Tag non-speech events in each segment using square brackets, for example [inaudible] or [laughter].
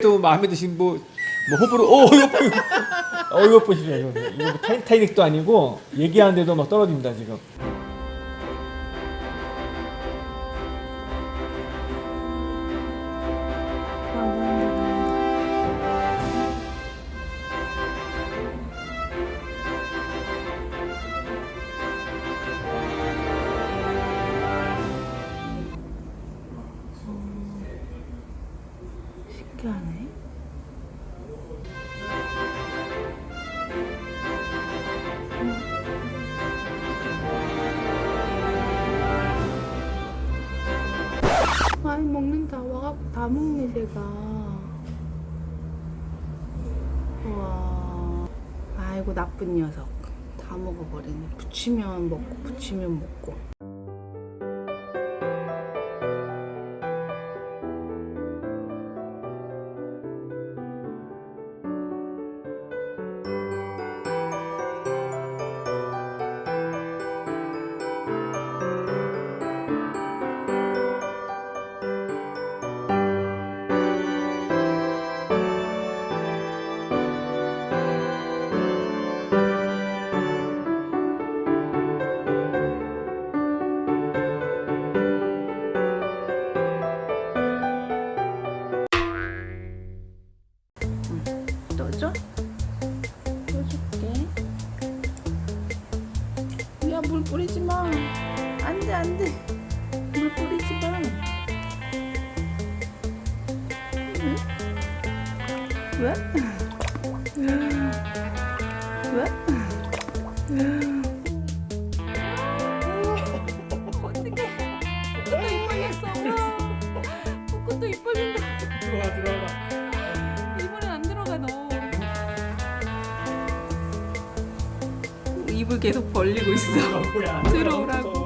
또 마음에 드신 뭐, 뭐 호불호 오 이거 보- 어 이거 보십시오. 이거 뭐 타이, 타이닉도 아니고 얘기하는데도 막 떨어집니다 지금 많이 먹는다. 와갖고 다 먹네, 제가. 우와. 아이고, 나쁜 녀석. 다 먹어버리네. 붙이면 먹고, 붙이면 먹고. 안 돼. 물 뿌리지 마. 응? 왜? 왜? 들어와 들어와 안 들어가 너. 입을 계속 벌리고 있어. 뭐야 들어오라고.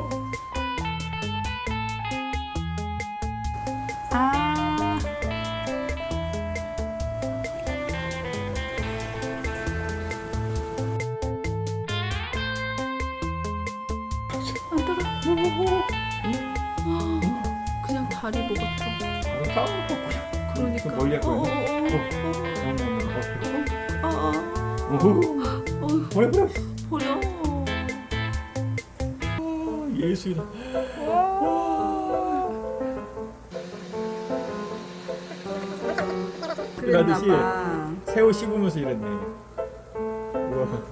아, 그냥 다리 먹었어. 그러니까. 멀리 할 거야. 어, 어, 어, 어, 어, 어, 어, 어, 뭐야 뭐야 버려. 예수이다 그랬나 아저씨. 봐. 새우 씹으면서 이랬네 우와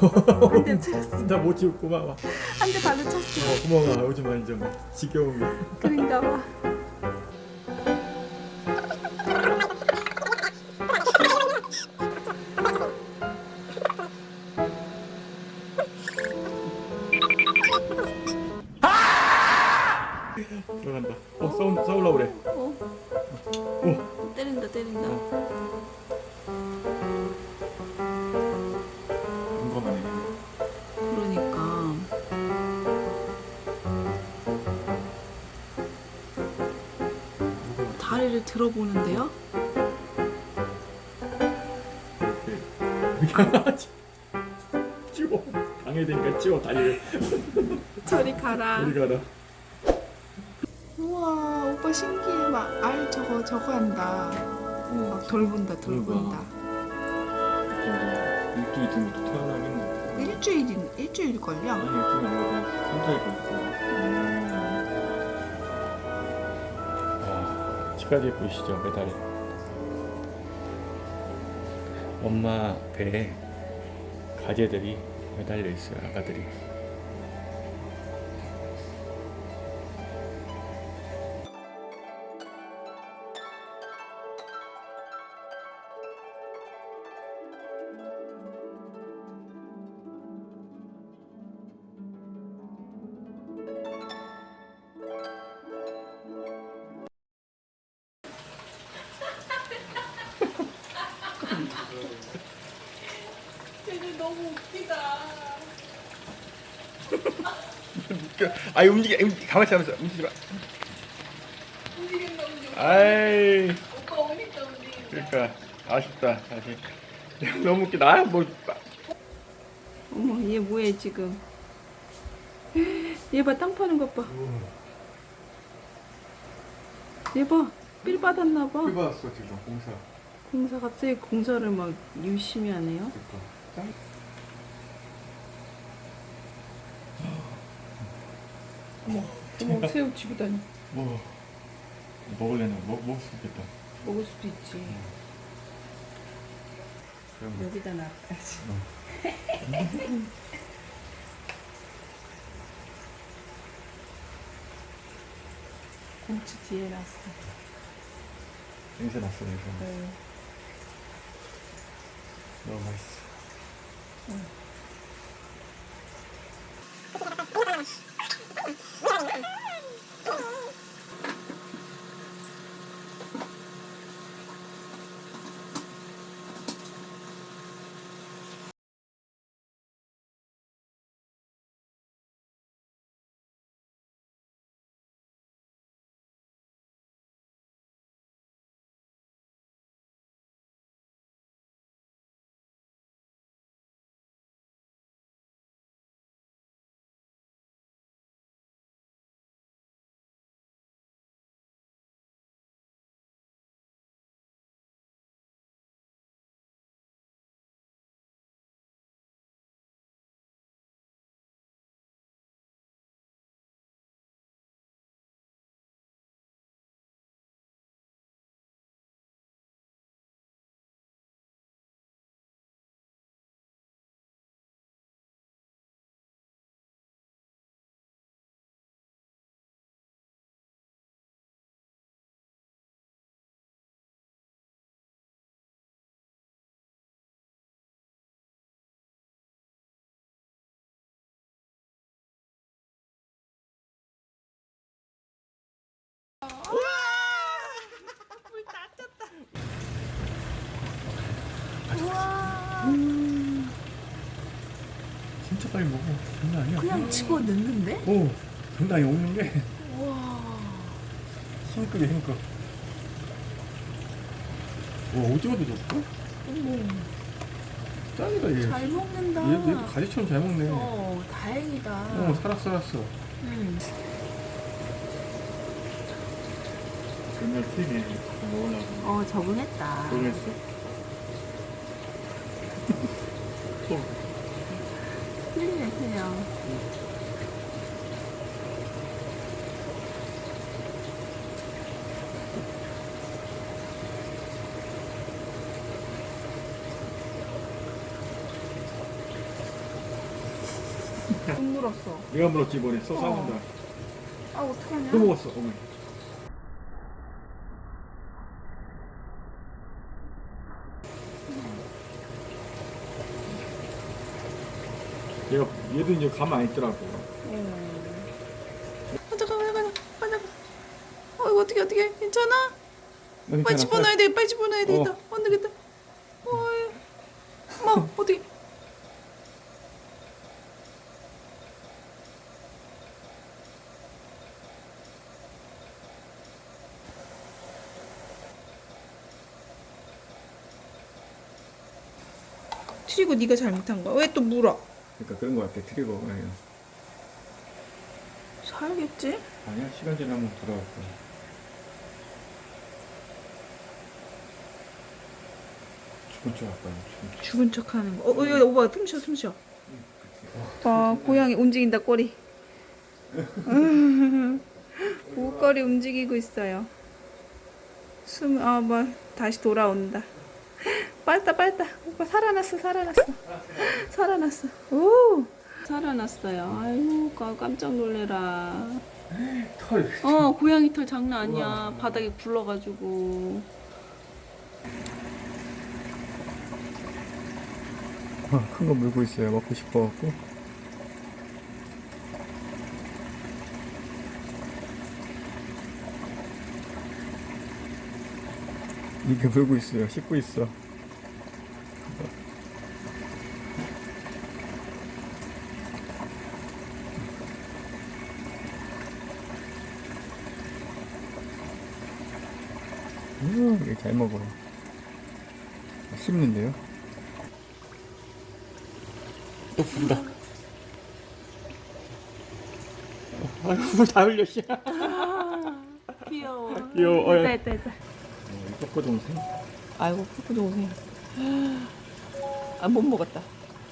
한 대 쳤어. 나못 찍었구만 와. 한대 발로 쳤어. 어, 고마워 요즘 많이 좀 지겨운 게 그런가 봐. 들어간다 어 싸우, 싸우려고 그래 어, 오 때린다, 때린다. 궁 들어보는데요? 치워 방해되니까 치워 다리를 저리 가라. 우리 가라 우와, 오빠 신기해. 막 알 저거 저거 한다. 막 돌본다, 돌본다. 일주일 뒤부터 태어나겠네 일주일인 일주일 걸려. 아니 일주일 안 가고 혼자 있고 와 치까지 보이시죠? 메달이 엄마 배에 가재들이 매달려 있어요 아가들이 쟤는 너무 웃기다. 웃겨 아이 움직여 가만히 있으면서 움직이지 마 움직인다, 움직인다. 아이 오빠 오니까 움직인다. 그러니까 아쉽다 다시 [laughs] 너무 웃기다 아, 뭐 어머, 얘 뭐해 지금? 얘 봐, 땅 파는 것 봐. 얘 봐. 삘 받았나 봐. 받았어 지금 공사. 공사 갑자기 공사를 막 열심히 하네요. 그러니까. 짱. 어머, 어머 새우 쥐고 다니. 뭐 먹을래나 먹 먹을 수 있겠다. 먹을 수도 있지. 그럼 여기다 놔야지. 곰치 [laughs] 뒤에 놨어. 냄새 났어 냄새. 네. 너무 맛있어. Mm. 진짜 빨리 먹어. 장난 아니야. 그냥 집어 넣는데? 오 장난 아니야 먹는 게 와. 힘급이야 힘급. 와 오징어도 좋고 어머, 짱이다 얘. 잘 먹는다. 얘, 얘도 가지처럼 잘 먹네. 어, 어, 다행이다. 살았어 살았어. 음. 정말 튀기 먹으려고. 어, 적응했다. 모르겠어. 못 물었어. 내가 물었지 이번에 써 어. 싸운다. 아, 어떡하냐? 또 먹었어 어머니. 얘도 이제 가만 안 있더라고. 어, 잠깐만, 잠깐만, 잠깐만. 어, 이거 어떻게, 어떻게, 괜찮아? 너 빨리 괜찮아? 집어넣어야 돼, 빨리 집어넣어야 되겠다. 어. 안 되겠다. 어이. 엄마, 어떻게. 튀고 네가 잘못한 거야. 왜 또 물어? 그러니까 그런 거 같아. 트리거 아니야. 살겠지? 아니야 시간 지나면 돌아올 거야. 죽은 척 할거야. 죽은 척 하는 거. 어, 어, 야, 오빠, 숨 쉬어, 숨 쉬어. 봐, 고양이 움직인다, 꼬리. [laughs] 목걸이 움직이고 있어요. 숨, 아, 뭐, 다시 돌아온다. 빨다, 빨다. 오빠 살아났어, 살아났어. [laughs] 살아났어. 오! 살아났어요. 아이고, 까- 깜짝 놀래라. 털. 어, 고양이 털 장난 아니야. 바닥에 굴러가지고. 큰거 물고 있어요. 먹고 싶어갖고. 이게 물고 있어요. 씻고 있어. 잘 먹어. 씹는데요? 또 분다. 아이고, 다 흘려, 씨. [laughs] 귀여워. 귀여워. 어, 됐다 됐다 됐다 어, 이 꼬꼬 동생. 아이고 푸푸 동생 아 못 먹었다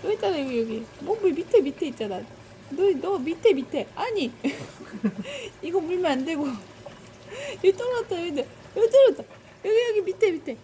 또 있잖아 여기 여기 몸물 밑에 밑에 있잖아 너 너 밑에 밑에 아니 [laughs] 이거 물면 안 되고 [laughs] 여기 떨어졌다 여기 여기 떨어졌다 여기 여기 밑에 밑에